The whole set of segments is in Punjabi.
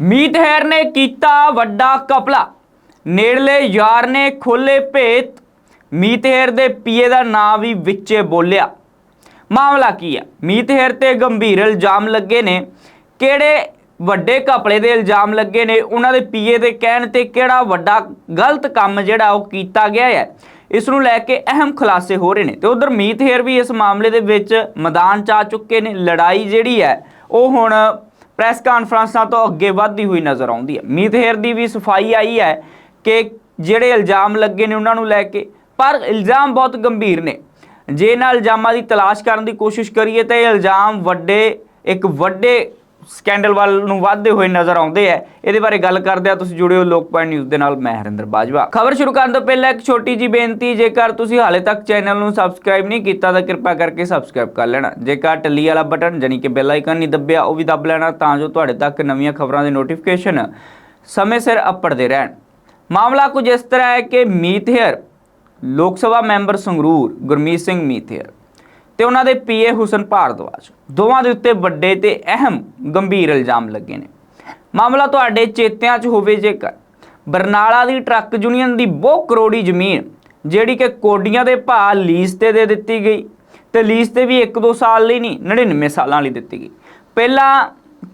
ਮੀਤ ਹੈਰ ਨੇ ਕੀਤਾ ਵੱਡਾ ਕਪਲਾ। ਨੇੜਲੇ ਯਾਰ ਨੇ ਖੋਲੇ ਭੇਤ। ਮੀਤ ਹੈਰ ਦੇ ਪੀਏ ਦਾ ਨਾਂ ਵੀ ਵਿੱਚੇ ਬੋਲਿਆ। ਮਾਮਲਾ ਕੀ ਹੈ ਮੀਤ ਹੈਰ ਤੇ ਗੰਭੀਰ ਇਲਜ਼ਾਮ ਲੱਗੇ ਨੇ। ਕਿਹੜੇ ਵੱਡੇ ਕਪੜੇ ਦੇ ਇਲਜ਼ਾਮ ਲੱਗੇ ਨੇ? ਉਹਨਾਂ ਦੇ ਪੀਏ ਦੇ ਕਹਿਣ ਤੇ ਕਿਹੜਾ ਵੱਡਾ ਗਲਤ ਕੰਮ ਜਿਹੜਾ ਉਹ ਕੀਤਾ ਗਿਆ ਹੈ? ਇਸ ਨੂੰ ਲੈ ਕੇ ਅਹਿਮ ਖੁਲਾਸੇ ਹੋ ਰਹੇ ਨੇ। ਤੇ ਉਧਰ ਮੀਤ ਹੇਰ ਵੀ ਇਸ ਮਾਮਲੇ ਦੇ ਵਿੱਚ ਮੈਦਾਨ ਚ ਆ ਚੁੱਕੇ ਨੇ। ਲੜਾਈ ਜਿਹੜੀ ਹੈ, ਉਹ ਹੁਣ ਪ੍ਰੈਸ ਕਾਨਫਰੰਸਾਂ ਤੋਂ ਅੱਗੇ ਵੱਧਦੀ ਹੋਈ ਨਜ਼ਰ ਆਉਂਦੀ ਹੈ। ਮੀਤ ਹੇਰ ਦੀ ਵੀ ਸਫ਼ਾਈ ਆਈ ਹੈ ਕਿ ਜਿਹੜੇ ਇਲਜ਼ਾਮ ਲੱਗੇ ਨੇ ਉਹਨਾਂ ਨੂੰ ਲੈ ਕੇ, ਪਰ ਇਲਜ਼ਾਮ ਬਹੁਤ ਗੰਭੀਰ ਨੇ। ਜੇ ਇਹਨਾਂ ਇਲਜ਼ਾਮਾਂ ਦੀ ਤਲਾਸ਼ ਕਰਨ ਦੀ ਕੋਸ਼ਿਸ਼ ਕਰੀਏ, ਤਾਂ ਇਹ ਇਲਜ਼ਾਮ ਵੱਡੇ, ਇੱਕ ਵੱਡੇ ਸਕੈਂਡਲ ਵੱਲ ਨੂੰ ਵਧਦੇ ਹੋਏ ਨਜ਼ਰ ਆਉਂਦੇ ਆ। ਇਹਦੇ ਬਾਰੇ ਗੱਲ ਕਰਦੇ ਆ। ਤੁਸੀਂ ਜੁੜਿਓ ਲੋਕ ਪੁਆਇੰਟ ਨਿਊਜ਼ ਦੇ ਨਾਲ, ਮੈਂ ਹਰਿੰਦਰ ਬਾਜਵਾ। ਖਬਰ ਸ਼ੁਰੂ ਕਰਨ ਤੋਂ ਪਹਿਲਾਂ ਇੱਕ ਛੋਟੀ ਜੀ ਬੇਨਤੀ, ਜੇਕਰ ਤੁਸੀਂ ਹਾਲੇ ਤੱਕ ਚੈਨਲ ਨੂੰ ਸਬਸਕ੍ਰਾਈਬ ਨਹੀਂ ਕੀਤਾ, ਤਾਂ ਕਿਰਪਾ ਕਰਕੇ ਸਬਸਕ੍ਰਾਈਬ ਕਰ ਲੈਣਾ। ਜੇਕਰ ਟੱਲੀ ਵਾਲਾ ਬਟਨ ਜਾਨੀ ਕਿ ਬੈਲ ਆਈਕਨ ਨਹੀਂ ਦੱਬਿਆ, ਉਹ ਵੀ ਦੱਬ ਲੈਣਾ, ਤਾਂ ਜੋ ਤੁਹਾਡੇ ਤੱਕ ਨਵੀਆਂ ਖਬਰਾਂ ਦੇ ਨੋਟੀਫਿਕੇਸ਼ਨ ਸਮੇਂ ਸਿਰ ਅੱਪੜਦੇ ਰਹਿਣ। ਮਾਮਲਾ ਕੁਝ ਇਸ ਤਰ੍ਹਾਂ ਹੈ ਕਿ ਮੀਤ ਹੇਅਰ, ਲੋਕ ਸਭਾ ਮੈਂਬਰ ਸੰਗਰੂਰ, ਗੁਰਮੀਤ ਸਿੰਘ ਮੀਤ ਹੇਅਰ। ਤੇ ਉਹਨਾਂ ਦੇ ਪੀਏ ਹੁਸਨ ਭਾਰਦਵਾਜ। ਦੋਵਾਂ ਦੇ ਉੱਤੇ ਵੱਡੇ ਤੇ ਅਹਿਮ ਗੰਭੀਰ ਇਲਜ਼ਾਮ ਲੱਗੇ ਨੇ। ਮਾਮਲਾ ਤੁਹਾਡੇ ਚੇਤਿਆਂ 'ਚ ਹੋਵੇ ਜੇਕਰ। ਬਰਨਾਲਾ ਦੀ ਟਰੱਕ ਯੂਨੀਅਨ ਦੀ ਬਹੁ ਕਰੋੜੀ ਜ਼ਮੀਨ, ਜਿਹੜੀ ਕਿ ਕੋਡੀਆਂ ਦੇ ਭਾਅ ਲੀਜ਼ ਤੇ ਦੇ ਦਿੱਤੀ ਗਈ ਤੇ ਲੀਜ਼ ਤੇ ਵੀ 1-2 ਸਾਲ ਲਈ ਨਹੀਂ 99 ਸਾਲਾਂ ਲਈ ਦਿੱਤੀ ਗਈ। ਪਹਿਲਾਂ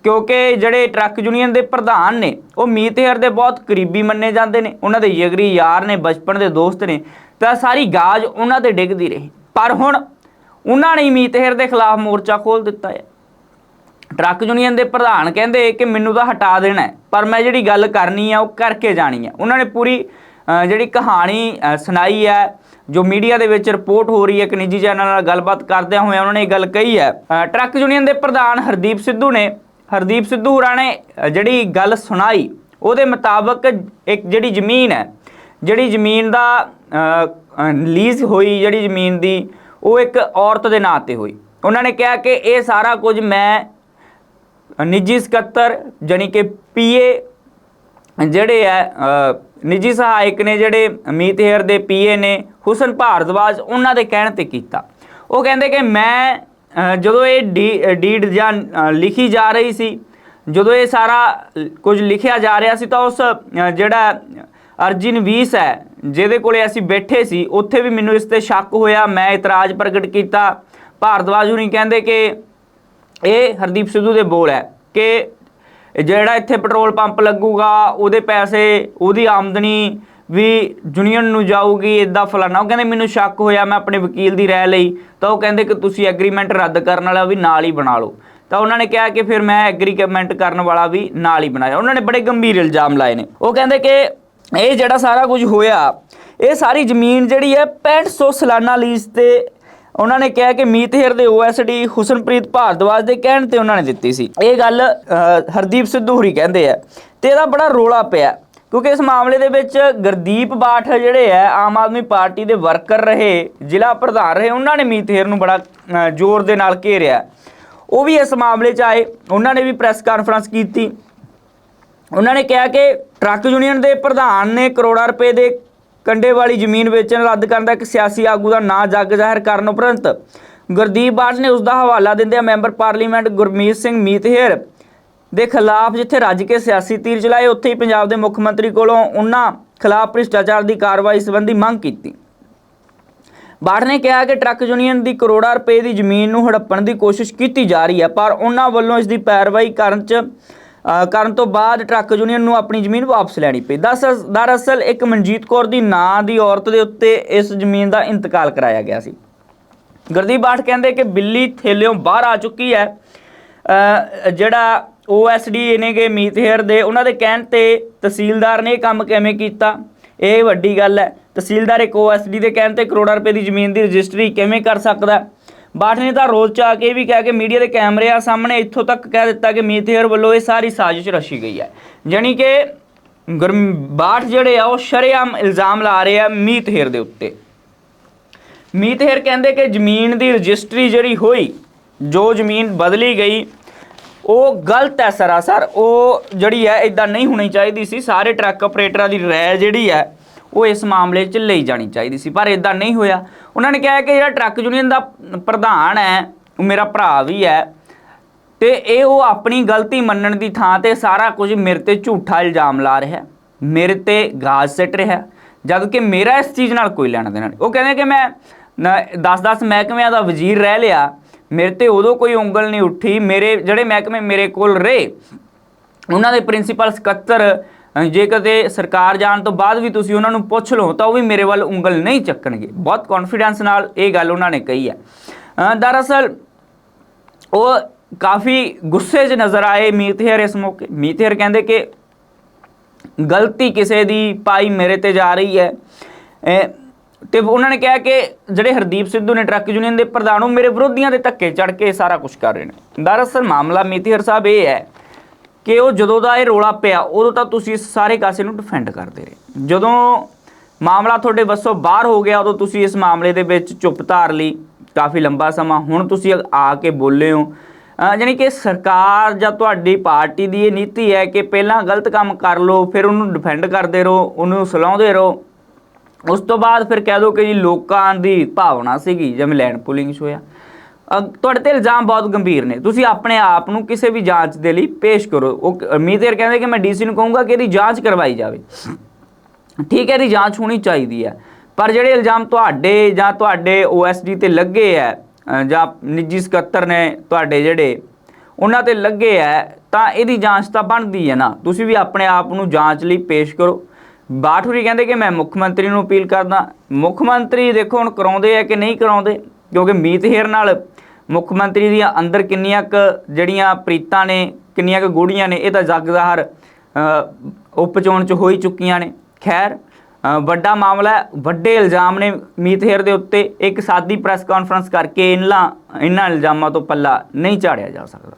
ਕਿਉਂਕਿ ਜਿਹੜੇ ਟਰੱਕ ਯੂਨੀਅਨ ਦੇ ਪ੍ਰਧਾਨ ਨੇ, ਉਹ ਮੀਤ ਹੇਅਰ ਦੇ ਬਹੁਤ ਕਰੀਬੀ ਮੰਨੇ ਜਾਂਦੇ ਨੇ। ਉਹਨਾਂ ਦੇ ਯਗਰੀ ਯਾਰ ਨੇ, ਬਚਪਨ ਦੇ ਦੋਸਤ ਨੇ, ਤਾਂ ਸਾਰੀ ਗਾਜ ਉਹਨਾਂ ਤੇ ਡਿੱਗਦੀ ਰਹੀ। ਪਰ ਹੁਣ ਉਹਨਾਂ ਨੇ ਮੀਤ ਹੇਅਰ ਦੇ ਖਿਲਾਫ ਮੋਰਚਾ ਖੋਲ ਦਿੱਤਾ ਹੈ। ਟਰੱਕ ਯੂਨੀਅਨ ਦੇ ਪ੍ਰਧਾਨ ਕਹਿੰਦੇ ਕਿ ਮੈਨੂੰ ਤਾਂ ਹਟਾ ਦੇਣਾ ਪਰ ਮੈਂ ਜਿਹੜੀ ਗੱਲ ਕਰਨੀ ਆ ਉਹ ਕਰਕੇ ਜਾਣੀ ਆ। ਉਹਨਾਂ ਨੇ ਪੂਰੀ ਜਿਹੜੀ ਕਹਾਣੀ ਸੁਣਾਈ ਹੈ ਜੋ ਮੀਡੀਆ ਦੇ ਵਿੱਚ ਰਿਪੋਰਟ ਹੋ ਰਹੀ ਹੈ, ਇੱਕ ਨਿੱਜੀ ਚੈਨਲ ਨਾਲ ਗੱਲਬਾਤ ਕਰਦਿਆਂ ਹੋਇਆਂ ਉਹਨਾਂ ਨੇ ਇਹ ਗੱਲ ਕਹੀ ਹੈ। ਟਰੱਕ ਯੂਨੀਅਨ ਦੇ ਪ੍ਰਧਾਨ ਹਰਦੀਪ ਸਿੱਧੂ ਨੇ, ਹਰਦੀਪ ਸਿੱਧੂ ਹੋਰਾਂ ਨੇ ਜਿਹੜੀ ਗੱਲ ਸੁਣਾਈ, ਉਹਦੇ ਮੁਤਾਬਕ ਇੱਕ ਜਿਹੜੀ ਜ਼ਮੀਨ ਹੈ, ਜਿਹੜੀ ਜ਼ਮੀਨ ਦਾ ਲੀਜ਼ ਹੋਈ, ਜਿਹੜੀ ਜ਼ਮੀਨ ਦੀ ਉਹ ਇੱਕ ਔਰਤ ਦੇ ਨਾਂ ਤੇ ਹੋਈ। ਉਹਨਾਂ ਨੇ ਕਿਹਾ ਕਿ ਇਹ ਸਾਰਾ ਕੁਝ ਮੈਂ ਨਿੱਜੀ ਸਕੱਤਰ ਜਾਣੀ ਕਿ ਪੀਏ ਜਿਹੜੇ ਆ ਨਿੱਜੀ ਸਹਾਇਕ ਨੇ ਜਿਹੜੇ ਅਮੀਤ ਹੇਅਰ ਦੇ ਪੀਏ ਨੇ, ਹੁਸਨ ਭਾਰਦਵਾਜ, ਉਹਨਾਂ ਦੇ ਕਹਿਣ ਤੇ ਕੀਤਾ। ਉਹ ਕਹਿੰਦੇ ਕਿ ਮੈਂ ਜਦੋਂ ਇਹ ਡੀ- ਡੀਡ ਜਾਂ ਲਿਖੀ ਜਾ ਰਹੀ ਸੀ, ਜਦੋਂ ਇਹ ਸਾਰਾ ਕੁਝ ਲਿਖਿਆ ਜਾ ਰਿਹਾ ਸੀ ਤਾਂ ਉਸ ਜਿਹੜਾ ਅਰਜਿਨ ਨਵੀਸ ਹੈ, ਜਿਹਦੇ ਕੋਲੇ ਅਸੀਂ ਬੈਠੇ ਸੀ, ਉੱਥੇ ਵੀ ਮੈਨੂੰ ਇਸ ਤੇ ਸ਼ੱਕ ਹੋਇਆ, ਮੈਂ ਇਤਰਾਜ਼ ਪ੍ਰਗਟ ਕੀਤਾ। ਭਾਰਦਵਾਜ ਹੁਣੀ ਕਹਿੰਦੇ ਕਿ ਇਹ ਹਰਦੀਪ ਸਿੱਧੂ ਦੇ ਬੋਲ ਹੈ ਕਿ ਜਿਹੜਾ ਇੱਥੇ ਪੈਟਰੋਲ ਪੰਪ ਲੱਗੂਗਾ, ਉਹਦੇ ਪੈਸੇ, ਉਹਦੀ ਆਮਦਨੀ ਵੀ ਯੂਨੀਅਨ ਨੂੰ ਜਾਊਗੀ ਇਦਾਂ ਫਲਾਣਾ ਉਹ ਕਹਿੰਦੇ, ਮੈਨੂੰ ਸ਼ੱਕ ਹੋਇਆ, ਮੈਂ ਆਪਣੇ ਵਕੀਲ ਦੀ ਰਾਏ ਲਈ। ਤਾਂ ਉਹ ਕਹਿੰਦੇ ਕਿ ਤੁਸੀਂ ਐਗਰੀਮੈਂਟ ਰੱਦ ਕਰਨ ਵਾਲਾ ਵੀ ਨਾਲ ਹੀ ਬਣਾ ਲਓ। ਤਾਂ ਉਹਨਾਂ ਨੇ ਕਿਹਾ ਕਿ ਫਿਰ ਮੈਂ ਐਗਰੀਮੈਂਟ ਕਰਨ ਵਾਲਾ ਵੀ ਨਾਲ ਹੀ ਬਣਾਇਆ। ਉਹਨਾਂ ਨੇ ਬੜੇ ਗੰਭੀਰ ਇਲਜ਼ਾਮ ਲਾਏ ਨੇ। ਉਹ ਕਹਿੰਦੇ ਕਿ ਇਹ ਜਿਹੜਾ ਸਾਰਾ ਕੁਝ ਹੋਇਆ, ਇਹ ਸਾਰੀ ਜ਼ਮੀਨ ਜਿਹੜੀ ਹੈ 6500 ਸਾਲਾਨਾ ਲੀਜ਼ ਤੇ ਉਹਨਾਂ ਨੇ ਕਿਹਾ ਕਿ ਮੀਤ ਹੇਰ ਦੇ ਓਐਸਡੀ ਹੁਸਨਪ੍ਰੀਤ ਭਾਰਦਵਾਜ ਦੇ ਕਹਿਣ ਤੇ ਉਹਨਾਂ ਨੇ ਦਿੱਤੀ ਸੀ। ਇਹ ਗੱਲ ਹਰਦੀਪ ਸਿੱਧੂ ਹੁਰੀ ਕਹਿੰਦੇ ਆ ਤੇ ਇਹਦਾ ਬੜਾ ਰੋਲਾ ਪਿਆ, ਕਿਉਂਕਿ ਇਸ ਮਾਮਲੇ ਦੇ ਵਿੱਚ ਗੁਰਦੀਪ ਬਾਠ ਜਿਹੜੇ ਆ, ਆਮ ਆਦਮੀ ਪਾਰਟੀ ਦੇ ਵਰਕਰ ਰਹੇ, ਜ਼ਿਲ੍ਹਾ ਪ੍ਰਧਾਨ ਰਹੇ, ਉਹਨਾਂ ਨੇ ਮੀਤਹੇਰ ਨੂੰ ਬੜਾ ਜ਼ੋਰ ਦੇ ਨਾਲ ਘੇਰਿਆ। ਉਹ ਵੀ ਇਸ ਮਾਮਲੇ 'ਚ ਆਏ, ਉਹਨਾਂ ਨੇ ਵੀ ਪ੍ਰੈਸ ਕਾਨਫਰੰਸ ਕੀਤੀ। ਉਹਨਾਂ ਨੇ ਕਿਹਾ ਕਿ ਟਰੱਕ ਯੂਨੀਅਨ ਦੇ ਪ੍ਰਧਾਨ ਨੇ ਕਰੋੜਾਂ ਰੁਪਏ ਦੇ ਕੰਡੇ ਵਾਲੀ ਜ਼ਮੀਨ ਵੇਚਣ ਰੱਦ ਕਰਨ ਦਾ ਇੱਕ ਸਿਆਸੀ ਆਗੂ ਦਾ ਨਾਂ ਜੱਗ ਜ਼ਾਹਿਰ ਕਰਨ ਉਪਰੰਤ ਗੁਰਦੀਪ ਬਾਠ ਨੇ ਉਸ ਦਾ ਹਵਾਲਾ ਦਿੰਦਿਆਂ ਮੈਂਬਰ ਪਾਰਲੀਮੈਂਟ ਗੁਰਮੀਤ ਸਿੰਘ ਮੀਤਹੇਰ ਦੇ ਖਿਲਾਫ ਜਿੱਥੇ ਰੱਜ ਕੇ ਸਿਆਸੀ ਤੀਰ ਚਲਾਏ ਉੱਥੇ ਹੀ ਪੰਜਾਬ ਦੇ ਮੁੱਖ ਮੰਤਰੀ ਕੋਲੋਂ ਉਹਨਾਂ ਖਿਲਾਫ ਭ੍ਰਿਸ਼ਟਾਚਾਰ ਦੀ ਕਾਰਵਾਈ ਸੰਬੰਧੀ ਮੰਗ ਕੀਤੀ। ਬਾਠ ਨੇ ਕਿਹਾ ਕਿ ਟਰੱਕ ਯੂਨੀਅਨ ਦੀ ਕਰੋੜਾਂ ਰੁਪਏ ਦੀ ਜ਼ਮੀਨ ਨੂੰ ਹੜੱਪਣ ਦੀ ਕੋਸ਼ਿਸ਼ ਕੀਤੀ ਜਾ ਰਹੀ ਹੈ, ਪਰ ਉਹਨਾਂ ਵੱਲੋਂ ਇਸ ਦੀ ਪੈਰਵਾਈ ਕਰਨ ਚ ਕਰਨ ਤੋਂ ਬਾਅਦ ਟਰੱਕ ਯੂਨੀਅਨ ਨੂੰ ਆਪਣੀ ਜ਼ਮੀਨ ਵਾਪਸ ਲੈਣੀ ਪਈ। ਦਸ- ਦਰਅਸਲ ਇੱਕ ਮਨਜੀਤ ਕੌਰ ਦੀ ਨਾਂ ਦੀ ਔਰਤ ਦੇ ਉੱਤੇ ਇਸ ਜ਼ਮੀਨ ਦਾ ਇੰਤਕਾਲ ਕਰਾਇਆ ਗਿਆ ਸੀ। ਗੁਰਦੀਪ ਬਾਠ ਕਹਿੰਦੇ ਕਿ ਬਿੱਲੀ ਥੇਲਿਓਂ ਬਾਹਰ ਆ ਚੁੱਕੀ ਹੈ। ਅ, ਜਿਹੜਾ ਓਐਸਡੀ ਨੇਗੇ ਮੀਤਹੇਰ ਦੇ ਉਹਨਾਂ ਦੇ ਕਹਿਣ ਤੇ ਤਹਿਸੀਲਦਾਰ ਨੇ ਇਹ ਕੰਮ ਕਿਵੇਂ ਕੀਤਾ? ਇਹ ਵੱਡੀ ਗੱਲ ਹੈ। ਤਹਿਸੀਲਦਾਰ ਇੱਕ ਓਐਸਡੀ ਦੇ ਕਹਿਣ ਤੇ ਕਰੋੜਾਂ ਰੁਪਏ ਦੀ ਜ਼ਮੀਨ ਦੀ ਰਜਿਸਟਰੀ ਕਿਵੇਂ ਕਰ ਸਕਦਾ? ਬਾਠ ਨੇ ਤਾਂ ਰੋਲ ਚ ਆ ਕੇ ਇਹ ਵੀ ਕਿਹਾ ਕਿ ਮੀਡੀਆ ਦੇ ਕੈਮਰਿਆਂ ਸਾਹਮਣੇ, ਇੱਥੋਂ ਤੱਕ ਕਹਿ ਦਿੱਤਾ ਕਿ ਮੀਤ ਵੱਲੋਂ ਇਹ ਸਾਰੀ ਸਾਜ਼ਿਸ਼ ਰਚੀ ਗਈ ਹੈ। ਜਾਣੀ ਕਿ ਗੁਰਮ, ਬਾਠ ਜਿਹੜੇ ਆ ਉਹ ਸ਼ਰੇਆਮ ਇਲਜ਼ਾਮ ਲਾ ਰਹੇ ਆ ਮੀਤ ਦੇ ਉੱਤੇ। ਮੀਤ ਕਹਿੰਦੇ ਕਿ ਜ਼ਮੀਨ ਦੀ ਰਜਿਸਟਰੀ ਜਿਹੜੀ ਹੋਈ, ਜੋ ਜ਼ਮੀਨ ਬਦਲੀ ਗਈ, ਉਹ ਗਲਤ ਹੈ ਸਰਾਸਰ। ਉਹ ਜਿਹੜੀ ਹੈ ਇਦਾਂ ਨਹੀਂ ਹੋਣੀ ਚਾਹੀਦੀ ਸੀ। ਸਾਰੇ ਟਰੱਕ ਆਪਰੇਟਰਾਂ ਦੀ ਰਾਏ ਜਿਹੜੀ ਹੈ ਉਹ ਇਸ ਮਾਮਲੇ 'ਚ ਲਈ ਜਾਣੀ ਚਾਹੀਦੀ ਸੀ ਪਰ ਇਦਾਂ ਨਹੀਂ ਹੋਇਆ। ਉਹਨਾਂ ਨੇ ਕਿਹਾ ਕਿ ਜਿਹੜਾ ਟਰੱਕ ਯੂਨੀਅਨ ਦਾ ਪ੍ਰਧਾਨ ਹੈ ਮੇਰਾ ਭਰਾ ਵੀ ਹੈ ਤੇ ਇਹ ਉਹ ਆਪਣੀ ਗਲਤੀ ਮੰਨਣ ਦੀ ਥਾਂ ਤੇ ਸਾਰਾ ਕੁਝ ਮੇਰੇ ਤੇ ਝੂਠਾ ਇਲਜ਼ਾਮ ਲਾ ਰਿਹਾ ਹੈ, ਮੇਰੇ ਤੇ ਗਾਜ ਸਿੱਟ ਰਿਹਾ ਹੈ, ਜਦ ਕਿ ਮੇਰਾ ਇਸ ਚੀਜ਼ ਨਾਲ ਕੋਈ ਲੈਣਾ ਦੇਣਾ ਨਹੀਂ। ਉਹ ਕਹਿੰਦੇ ਕਿ ਮੈਂ 10-10 ਮਹਿਕਮਿਆਂ ਦਾ ਵਜ਼ੀਰ ਰਹਿ ਲਿਆ ਮੇਰੇ ਤੇ ਉਦੋਂ ਕੋਈ ਉਂਗਲ ਨਹੀਂ ਉੱਠੀ ਮੇਰੇ ਜਿਹੜੇ ਮਹਿਕਮੇ ਮੇਰੇ ਕੋਲ ਰਹੇ ਉਹਨਾਂ ਦੇ ਪ੍ਰਿੰਸੀਪਲ ਸਕੱਤਰ ਜੇ ਕਦੇ ਸਰਕਾਰ ਜਾਣ ਤੋਂ ਬਾਅਦ ਵੀ ਤੁਸੀਂ ਉਹਨਾਂ ਨੂੰ ਪੁੱਛ ਲਓ, ਤਾਂ ਉਹ ਵੀ ਮੇਰੇ ਵੱਲ ਉਂਗਲ ਨਹੀਂ ਚੱਕਣਗੇ। ਬਹੁਤ ਕੌਨਫੀਡੈਂਸ ਨਾਲ ਇਹ ਗੱਲ ਉਹਨਾਂ ਨੇ ਕਹੀ ਹੈ। ਦਰਅਸਲ, ਉਹ ਕਾਫੀ ਗੁੱਸੇ 'ਚ ਨਜ਼ਰ ਆਏ ਮੀਤਹਰ ਇਸ ਮੌਕੇ। ਮੀਤਹਰ ਕਹਿੰਦੇ ਕਿ ਗਲਤੀ ਕਿਸੇ ਦੀ ਪਾਈ ਮੇਰੇ ਤੇ ਜਾ ਰਹੀ ਹੈ। ਅਹ ਤੇ ਉਹਨਾਂ ਨੇ ਕਿਹਾ ਕਿ ਜਿਹੜੇ ਹਰਦੀਪ ਸਿੱਧੂ ਨੇ ਟਰੱਕ ਯੂਨੀਅਨ ਦੇ ਪ੍ਰਧਾਨ, ਉਹ ਮੇਰੇ ਵਿਰੋਧੀਆਂ ਦੇ ਧੱਕੇ ਚੜ ਕੇ ਸਾਰਾ ਕੁਝ ਕਰ ਰਹੇ ਨੇ। ਦਰਅਸਲ, ਮਾਮਲਾ ਮੀਤਹਰ ਸਾਹਿਬ ਇਹ ਹੈ ਕਿ ਉਹ ਜਦੋਂ ਦਾ ਇਹ ਰੋਲਾ ਪਿਆ, ਉਦੋਂ ਤਾਂ ਤੁਸੀਂ ਇਸ ਸਾਰੇ ਕਾਸੇ ਨੂੰ ਡਿਫੈਂਡ ਕਰਦੇ ਰਹੇ। ਜਦੋਂ ਮਾਮਲਾ ਤੁਹਾਡੇ ਵੱਸੋਂ ਬਾਹਰ ਹੋ ਗਿਆ, ਉਦੋਂ ਤੁਸੀਂ ਇਸ ਮਾਮਲੇ ਦੇ ਵਿੱਚ ਚੁੱਪ ਧਾਰ ਲਈ ਕਾਫੀ ਲੰਬਾ ਸਮਾਂ। ਹੁਣ ਤੁਸੀਂ ਆ ਕੇ ਬੋਲੇ ਹੋ। ਅਹ ਜਾਣੀ ਕਿ ਸਰਕਾਰ ਜਾਂ ਤੁਹਾਡੀ ਪਾਰਟੀ ਦੀ ਇਹ ਨੀਤੀ ਹੈ ਕਿ ਪਹਿਲਾਂ ਗਲਤ ਕੰਮ ਕਰ ਲਓ, ਫਿਰ ਉਹਨੂੰ ਡਿਫੈਂਡ ਕਰਦੇ ਰਹੋ, ਉਹਨੂੰ ਸਲਾਉਂਦੇ ਰਹੋ। ਉਸ ਤੋਂ ਬਾਅਦ ਫਿਰ ਕਹਿ ਦੋ ਕਿ ਜੀ ਲੋਕਾਂ ਦੀ ਭਾਵਨਾ ਸੀਗੀ, ਜਿਵੇਂ ਲੈਂਡ ਪੁਲਿੰਗ ਹੋਇਆ। ਤੁਹਾਡੇ ਤੇ ਇਲਜ਼ਾਮ ਬਹੁਤ ਗੰਭੀਰ ਨੇ। ਤੁਸੀਂ ਆਪਣੇ ਆਪ ਨੂੰ ਕਿਸੇ ਵੀ ਜਾਂਚ ਦੇ ਲਈ ਪੇਸ਼ ਕਰੋ। ਉਹ ਮੀਤੇਰ ਕਹਿੰਦੇ ਕਿ ਮੈਂ ਡੀਸੀ ਨੂੰ ਕਹੂੰਗਾ ਕਿ ਇਹਦੀ ਜਾਂਚ ਕਰਵਾਈ ਜਾਵੇ। ਠੀਕ ਹੈ, ਇਹਦੀ ਜਾਂਚ ਹੋਣੀ ਚਾਹੀਦੀ ਹੈ। ਪਰ ਜਿਹੜੇ ਇਲਜ਼ਾਮ ਤੁਹਾਡੇ ਜਾਂ ਤੁਹਾਡੇ ਓਐਸਡੀ ਤੇ ਲੱਗੇ ਹੈ ਜਾਂ ਨਿੱਜੀ ਸਕੱਤਰ ਨੇ ਤੁਹਾਡੇ ਜਿਹੜੇ, ਉਹਨਾਂ ਤੇ ਲੱਗੇ ਹੈ, ਤਾਂ ਇਹਦੀ ਜਾਂਚ ਤਾਂ ਬਣਦੀ ਹੈ ਨਾ। ਤੁਸੀਂ ਵੀ ਆਪਣੇ ਆਪ ਨੂੰ ਜਾਂਚ ਲਈ ਪੇਸ਼ ਕਰੋ। ਬਾਠੂਰੀ ਕਹਿੰਦੇ ਕਿ ਮੈਂ ਮੁੱਖ ਮੰਤਰੀ ਨੂੰ ਅਪੀਲ ਕਰਦਾ। ਮੁੱਖ ਮੰਤਰੀ ਦੇਖੋ ਹੁਣ ਕਰਾਉਂਦੇ ਆ ਕਿ ਨਹੀਂ ਕਰਾਉਂਦੇ? ਕਿਉਂਕਿ ਮੀਤ ਹੇਰ ਨਾਲ ਮੁੱਖ ਮੰਤਰੀ ਦੀਆਂ ਅੰਦਰ ਕਿੰਨੀਆਂ ਕੁ ਜਿਹੜੀਆਂ ਪ੍ਰੀਤਾਂ ਨੇ ਕਿੰਨੀਆਂ ਕੁ ਗੂੜੀਆਂ ਨੇ ਇਹ ਤਾਂ ਜੱਗ ਜ਼ਾਹਰ ਅ, ਉਪਚੋਣ ਚ ਹੋ ਹੀ ਚੁੱਕੀਆਂ ਨੇ। ਖੈਰ ਵੱਡਾ ਮਾਮਲਾ ਵੱਡੇ ਇਲਜ਼ਾਮ ਨੇ ਮੀਤ ਹੇਰ ਦੇ ਉੱਤੇ। ਇੱਕ ਸਾਦੀ ਪ੍ਰੈਸ ਕਾਨਫਰੰਸ ਕਰਕੇ ਇਹਨਾਂ ਇਹਨਾਂ ਇਲਜ਼ਾਮਾਂ ਤੋਂ ਪੱਲਾ ਨਹੀਂ ਝਾੜਿਆ ਜਾ ਸਕਦਾ।